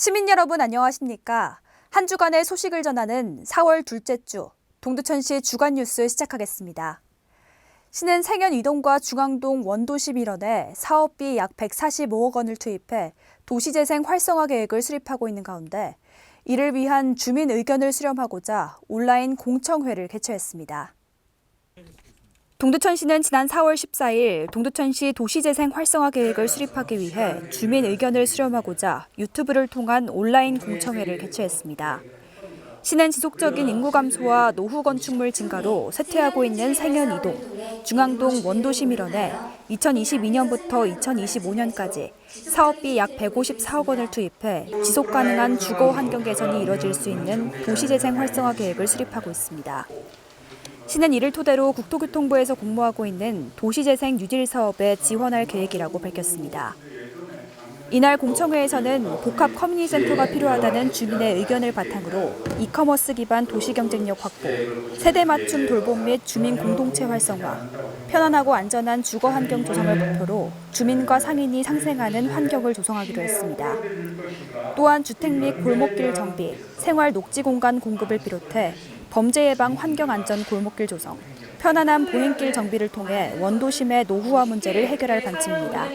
시민 여러분 안녕하십니까? 한 주간의 소식을 전하는 4월 둘째 주 동두천시 주간 뉴스 시작하겠습니다. 시는 생현 이동과 중앙동 원도심 일원에 사업비 약 145억 원을 투입해 도시재생 활성화 계획을 수립하고 있는 가운데 이를 위한 주민 의견을 수렴하고자 온라인 공청회를 개최했습니다. 동두천시는 지난 4월 14일 동두천시 도시재생 활성화 계획을 수립하기 위해 주민 의견을 수렴하고자 유튜브를 통한 온라인 공청회를 개최했습니다. 시는 지속적인 인구 감소와 노후 건축물 증가로 쇠퇴하고 있는 생현 이동, 중앙동 원도심 일원에 2022년부터 2025년까지 사업비 약 154억 원을 투입해 지속 가능한 주거 환경 개선이 이뤄질 수 있는 도시재생 활성화 계획을 수립하고 있습니다. 시는 이를 토대로 국토교통부에서 공모하고 있는 도시재생 뉴딜 사업에 지원할 계획이라고 밝혔습니다. 이날 공청회에서는 복합 커뮤니티 센터가 필요하다는 주민의 의견을 바탕으로 이커머스 기반 도시 경쟁력 확보, 세대 맞춤 돌봄 및 주민 공동체 활성화, 편안하고 안전한 주거 환경 조성을 목표로 주민과 상인이 상생하는 환경을 조성하기로 했습니다. 또한 주택 및 골목길 정비, 생활 녹지 공간 공급을 비롯해 범죄 예방 환경 안전 골목길 조성, 편안한 보행길 정비를 통해 원도심의 노후화 문제를 해결할 방침입니다.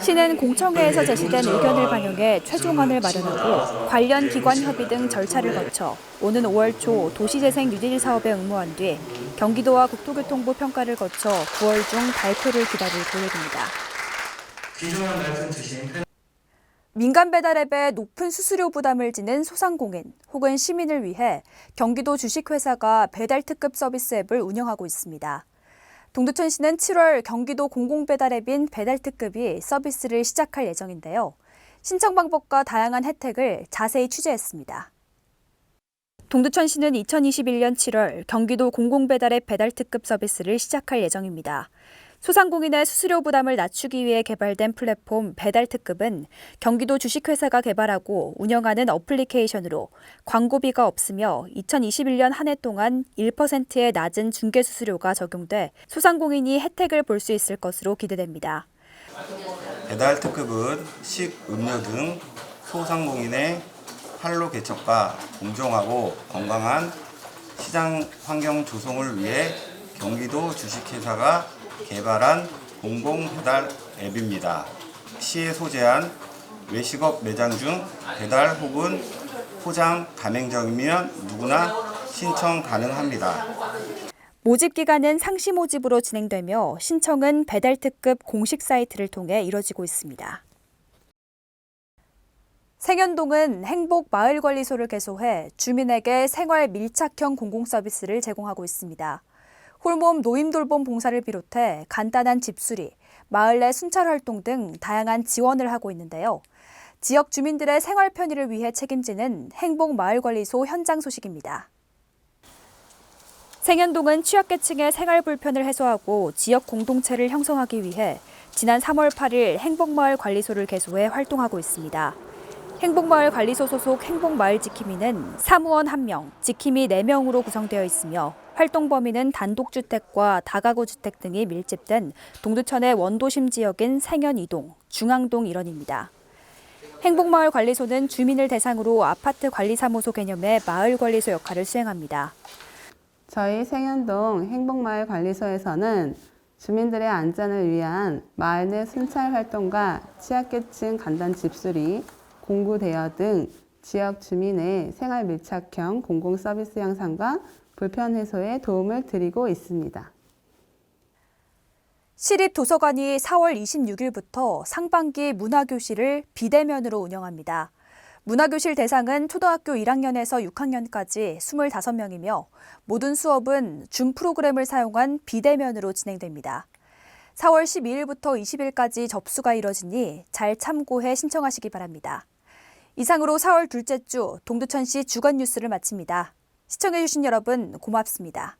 시는 공청회에서 제시된 의견을 반영해 최종안을 마련하고 관련 기관 협의 등 절차를 거쳐 오는 5월 초 도시재생 뉴딜 사업에 응모한 뒤 경기도와 국토교통부 평가를 거쳐 9월 중 발표를 기다릴 계획입니다. 민간 배달앱에 높은 수수료 부담을 지는 소상공인 혹은 시민을 위해 경기도 주식회사가 배달 특급 서비스 앱을 운영하고 있습니다. 동두천시는 7월 경기도 공공배달앱인 배달 특급이 서비스를 시작할 예정인데요. 신청 방법과 다양한 혜택을 자세히 취재했습니다. 동두천시는 2021년 7월 경기도 공공배달앱 배달 특급 서비스를 시작할 예정입니다. 소상공인의 수수료 부담을 낮추기 위해 개발된 플랫폼 배달 특급은 경기도 주식회사가 개발하고 운영하는 어플리케이션으로 광고비가 없으며 2021년 한 해 동안 1%의 낮은 중개 수수료가 적용돼 소상공인이 혜택을 볼 수 있을 것으로 기대됩니다. 배달 특급은 식, 음료 등 소상공인의 판로 개척과 공정하고 건강한 시장 환경 조성을 위해 경기도 주식회사가 개발한 공공 배달 앱입니다. 시에 소재한 외식업 매장 중 배달 혹은 포장 가맹점이면 누구나 신청 가능합니다. 모집 기간은 상시 모집으로 진행되며 신청은 배달 특급 공식 사이트를 통해 이뤄지고 있습니다. 생현동은 행복 마을 관리소를 개소해 주민에게 생활 밀착형 공공 서비스를 제공하고 있습니다. 홀몸 노인 돌봄 봉사를 비롯해 간단한 집수리, 마을 내 순찰 활동 등 다양한 지원을 하고 있는데요. 지역 주민들의 생활 편의를 위해 책임지는 행복 마을 관리소 현장 소식입니다. 생현동은 취약계층의 생활 불편을 해소하고 지역 공동체를 형성하기 위해 지난 3월 8일 행복마을 관리소를 개소해 활동하고 있습니다. 행복마을 관리소 소속 행복마을 지킴이는 사무원 1명, 지킴이 4명으로 구성되어 있으며 활동 범위는 단독주택과 다가구 주택 등이 밀집된 동두천의 원도심 지역인 생현 이동, 중앙동 일원입니다. 행복마을 관리소는 주민을 대상으로 아파트 관리사무소 개념의 마을 관리소 역할을 수행합니다. 저희 생현동 행복마을 관리소에서는 주민들의 안전을 위한 마을 내 순찰 활동과 취약계층 간단 집수리, 공구 대여 등 지역 주민의 생활 밀착형 공공 서비스 향상과 불편 해소에 도움을 드리고 있습니다. 시립도서관이 4월 26일부터 상반기 문화교실을 비대면으로 운영합니다. 문화교실 대상은 초등학교 1학년에서 6학년까지 25명이며 모든 수업은 줌 프로그램을 사용한 비대면으로 진행됩니다. 4월 12일부터 20일까지 접수가 이뤄지니 잘 참고해 신청하시기 바랍니다. 이상으로 4월 둘째 주 동두천시 주간 뉴스를 마칩니다. 시청해주신 여러분 고맙습니다.